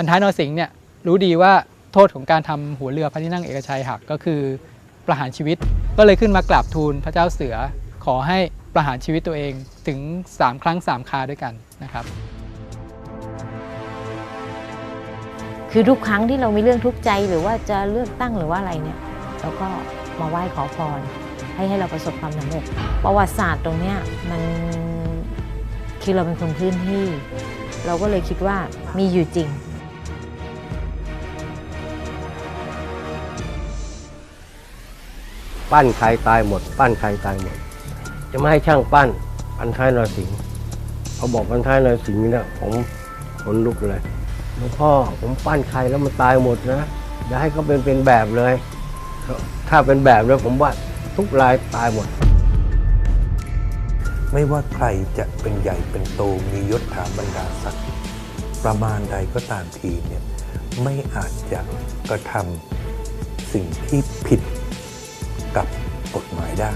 พันท้ายนรสิงห์เนี่ยรู้ดีว่าโทษของการทำหัวเรือพระที่นั่งเอกชัยหักก็คือประหารชีวิต ก็เลยขึ้นมากราบทูลพระเจ้าเสือขอให้ประหารชีวิตตัวเองถึง 3 ครั้ง 3 คาด้วยกันนะครับ คือทุกครั้งที่เรามีเรื่องทุกข์ใจหรือว่าจะเลือกตั้งหรือว่าอะไรเนี่ยเราก็มาไหว้ขอพรให้ให้เราประสบความสำเร็จประวัติศาสตร์ตรงเนี้ยมันคือเราเป็นคนพื้นที่ เราก็เลยคิดว่ามีอยู่จริง ปั้นใครตายหมด ปั้นใครตายหมด จะไม่ให้ช่างปั้นพันท้ายนรสิงห์เขาบอกพันท้ายนรสิงห์เนี่ยผมขนลุกเลยหลวงพ่อผมปั้นใครแล้วมันตายหมดนะอย่าให้เขาเป็นเป็นแบบเลย ถ้าเป็นแบบเลยผมว่าทุกรายตายหมด ไม่ว่าใครจะเป็นใหญ่เป็นโตมียศถาบรรดาศักดิ์ประมาณใดก็ตามทีเนี่ยไม่อาจจะกระทำสิ่งที่ผิด กับกฎหมายได้